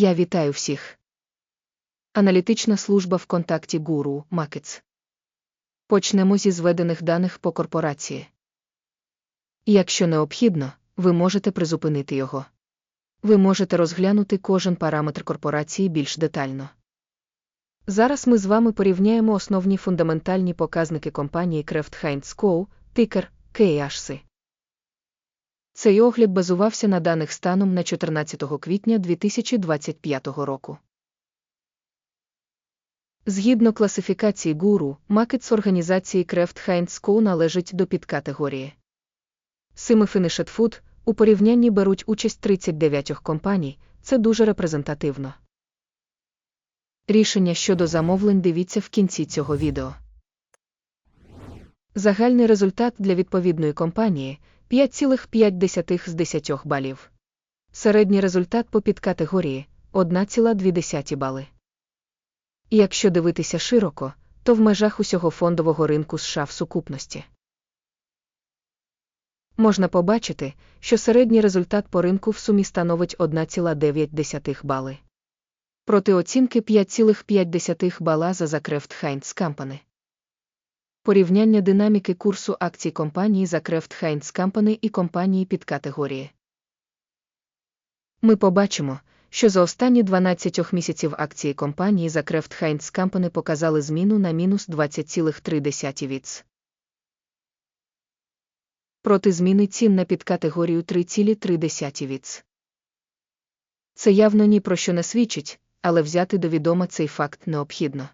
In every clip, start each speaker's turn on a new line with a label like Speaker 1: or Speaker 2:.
Speaker 1: Я вітаю всіх. Аналітична служба в контакті Гуру Макетс. Почнемо зі зведених даних по корпорації. Якщо необхідно, ви можете призупинити його. Ви можете розглянути кожен параметр корпорації більш детально. Зараз ми з вами порівняємо основні фундаментальні показники компанії Kraft Heinz Co., тикер KHC. Цей огляд базувався на даних станом на 14 квітня 2025 року. Згідно класифікації гуру, макетс організації Kraft Heinz Co. належить до підкатегорії. Semi-Finished Food у порівнянні беруть участь 39 компаній, це дуже репрезентативно. Рішення щодо замовлень дивіться в кінці цього відео. Загальний результат для відповідної компанії 5,5 з 10 балів. Середній результат по підкатегорії 1,2 бали. Якщо дивитися широко, то в межах усього фондового ринку США в сукупності. Можна побачити, що середній результат по ринку в сумі становить 1,9 бали. Проти оцінки 5,5 бала за Закрефт Хайнц Company. Порівняння динаміки курсу акцій компанії Закрефт Хайнц Company і компанії під категорії. Ми побачимо, що за останні 12 місяців акції компанії Закрефт Хайнц Company показали зміну на мінус 20,3 віц. Проти зміни цін на підкатегорію 3,3 віц. Це явно ні про що не свідчить, але взяти до відома цей факт необхідно.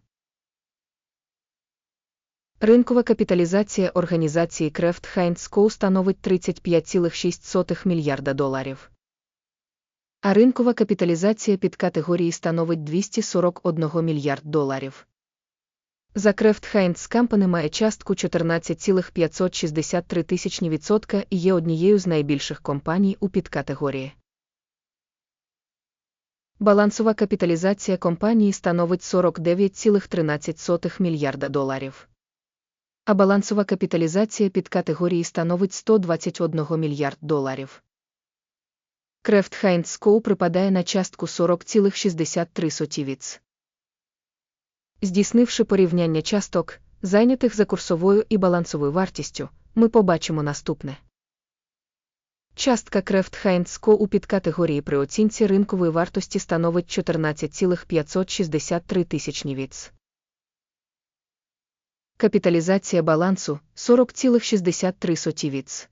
Speaker 1: Ринкова капіталізація організації Kraft Heinz Co. становить 35,6 мільярда доларів. А ринкова капіталізація під категорії становить 241 мільярд доларів. За Kraft Heinz Company має частку 14,563 тисячні відсотка і є однією з найбільших компаній у підкатегорії. Балансова капіталізація компанії становить 49,13 мільярда доларів. А балансова капіталізація під категорії становить 121 мільярд доларів. Крефт Хайнц Co. припадає на частку 40,63 віц. Здійснивши порівняння часток, зайнятих за курсовою і балансовою вартістю, ми побачимо наступне. Частка Крефт Heinz Co. у підкатегорії при оцінці ринкової вартості становить 14,563 тисячні віц. Капіталізація балансу 40,63 віц.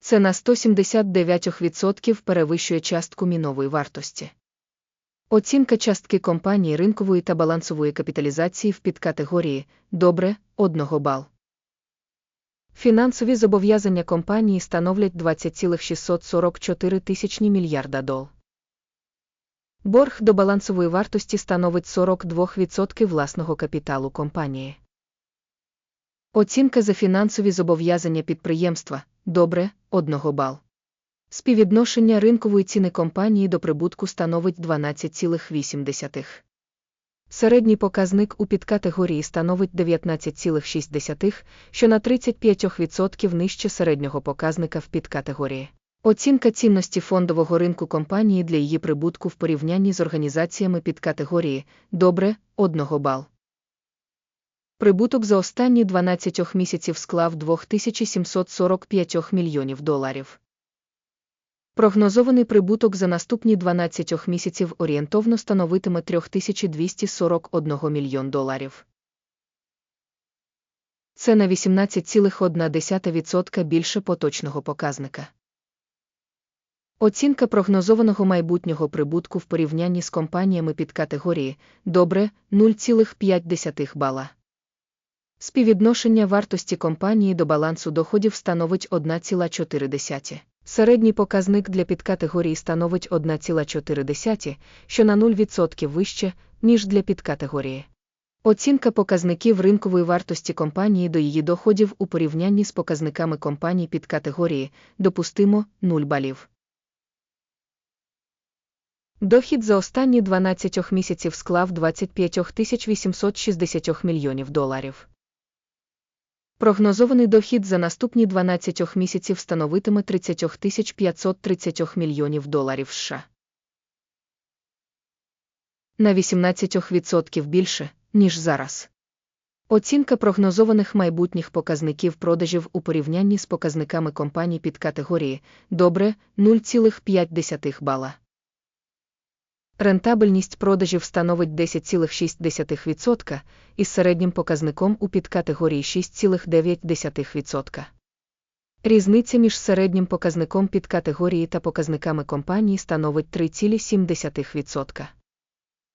Speaker 1: Це на 179% перевищує частку мінової вартості. Оцінка частки компанії ринкової та балансової капіталізації в підкатегорії добре 1 бал. Фінансові зобов'язання компанії становлять 20,644 тисячні мільярда дол. Борг до балансової вартості становить 42% власного капіталу компанії. Оцінка за фінансові зобов'язання підприємства добре 1 бал. Співвідношення ринкової ціни компанії до прибутку становить 12,8. Середній показник у підкатегорії становить 19,6, що на 35% нижче середнього показника в підкатегорії. Оцінка цінності фондового ринку компанії для її прибутку в порівнянні з організаціями підкатегорії добре 1 бал. Прибуток за останні 12 місяців склав 2745 мільйонів доларів. Прогнозований прибуток за наступні 12 місяців орієнтовно становитиме 3241 мільйон доларів. Це на 18,1% більше поточного показника. Оцінка прогнозованого майбутнього прибутку в порівнянні з компаніями під категорії добре 0,5 бала. Співвідношення вартості компанії до балансу доходів становить 1,4. Середній показник для підкатегорії становить 1,4, що на 0% вище, ніж для підкатегорії. Оцінка показників ринкової вартості компанії до її доходів у порівнянні з показниками компаній під категорії допустимо 0 балів. Дохід за останні 12 місяців склав 25 860 мільйонів доларів. Прогнозований дохід за наступні 12 місяців становитиме 30 530 мільйонів доларів США. на 18% більше, ніж зараз. Оцінка прогнозованих майбутніх показників продажів у порівнянні з показниками компаній під категорії добре 0,5 бала. Рентабельність продажів становить 10,6% із середнім показником у підкатегорії 6,9%. Різниця між середнім показником підкатегорії та показниками компанії становить 3,7%.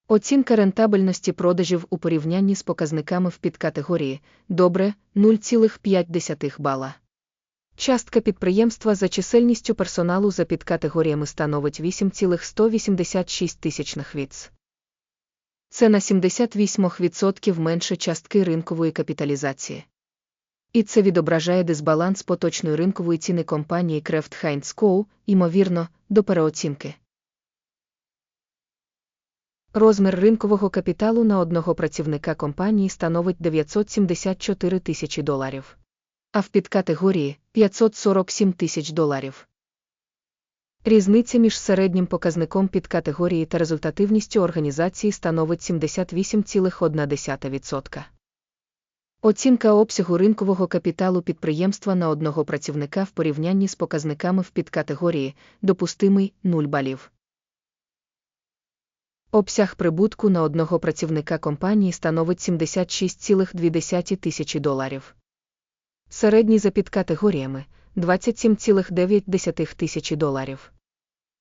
Speaker 1: Оцінка рентабельності продажів у порівнянні з показниками в підкатегорії добре 0,5 бала. Частка підприємства за чисельністю персоналу за підкатегоріями становить 8,186 тисячних віц. Це на 78% менше частки ринкової капіталізації. І це відображає дисбаланс поточної ринкової ціни компанії Kraft Heinz Co., ймовірно, до переоцінки. Розмір ринкового капіталу на одного працівника компанії становить 974 тисячі доларів. А в підкатегорії 547 тисяч доларів. Різниця між середнім показником підкатегорії та результативністю організації становить 78,1%. Оцінка обсягу ринкового капіталу підприємства на одного працівника в порівнянні з показниками в підкатегорії допустимий 0 балів. Обсяг прибутку на одного працівника компанії становить 76,2 тисячі доларів. Середній за підкатегоріями 27,9 тисячі доларів.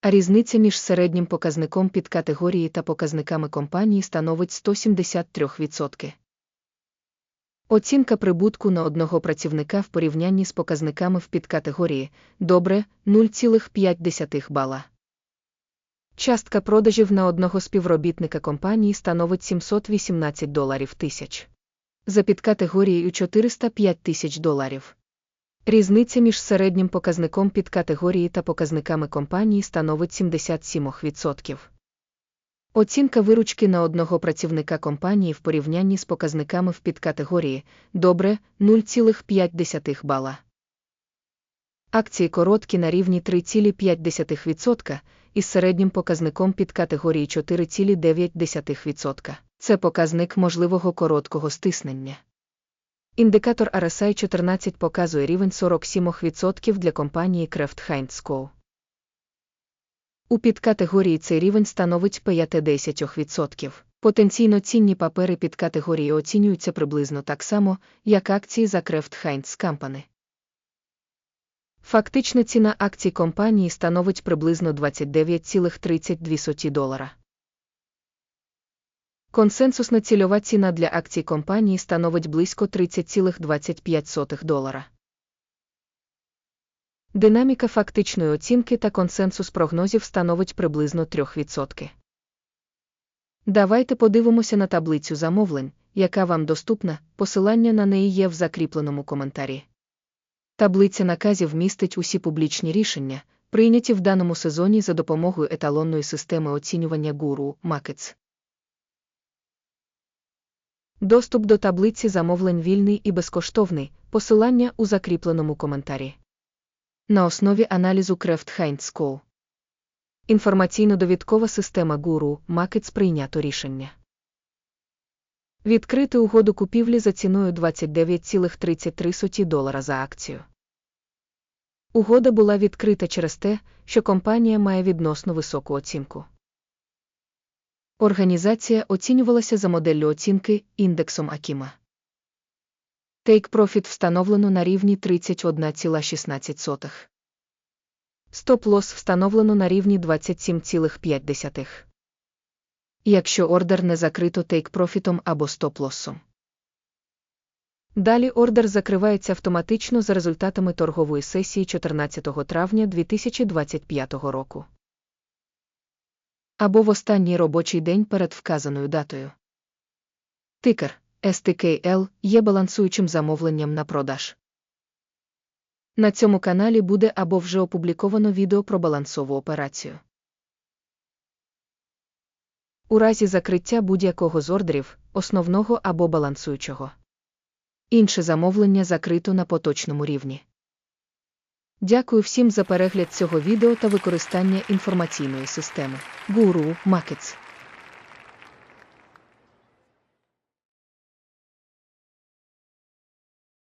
Speaker 1: А різниця між середнім показником підкатегорії та показниками компанії становить 173%. Оцінка прибутку на одного працівника в порівнянні з показниками в підкатегорії добре 0,5 бала. Частка продажів на одного співробітника компанії становить 718 доларів тисяч. За підкатегорією 405 тисяч доларів. Різниця між середнім показником підкатегорії та показниками компанії становить 77%. Оцінка виручки на одного працівника компанії в порівнянні з показниками в підкатегорії добре 0,5 бала. Акції короткі на рівні 3,5% із середнім показником підкатегорії 4,9%. Це показник можливого короткого стиснення. Індикатор RSI 14 показує рівень 47% для компанії Kraft Heinz Co. У підкатегорії цей рівень становить 5-10%. Потенційно цінні папери підкатегорії оцінюються приблизно так само, як акції за Kraft Heinz Company. Фактична ціна акцій компанії становить приблизно 29,32 долара. Консенсусна цільова ціна для акцій компанії становить близько 30,25 долара. Динаміка фактичної оцінки та консенсус прогнозів становить приблизно 3%. Давайте подивимося на таблицю замовлень, яка вам доступна, посилання на неї є в закріпленому коментарі. Таблиця наказів містить усі публічні рішення, прийняті в даному сезоні за допомогою еталонної системи оцінювання гуру Макетс. Доступ до таблиці замовлень вільний і безкоштовний, посилання у закріпленому коментарі. На основі аналізу Heinz Co. Інформаційно-довідкова система гуру Макетс прийнято рішення. Відкрити угоду купівлі за ціною 29,33 долара за акцію. Угода була відкрита через те, що компанія має відносно високу оцінку. Організація оцінювалася за моделлю оцінки індексом Акіма. Take Profit встановлено на рівні 31,16. Стоп-лосс встановлено на рівні 27,5. Якщо ордер не закрито Profit або стоп-лоссом. Далі ордер закривається автоматично за результатами торгової сесії 14 травня 2025 року. Або в останній робочий день перед вказаною датою. Тикер STKL є балансуючим замовленням на продаж. На цьому каналі буде або вже опубліковано відео про балансову операцію. У разі закриття будь-якого з ордерів, основного або балансуючого. Інше замовлення закрито на поточному рівні. Дякую всім за перегляд цього відео та використання інформаційної системи. Guru Markets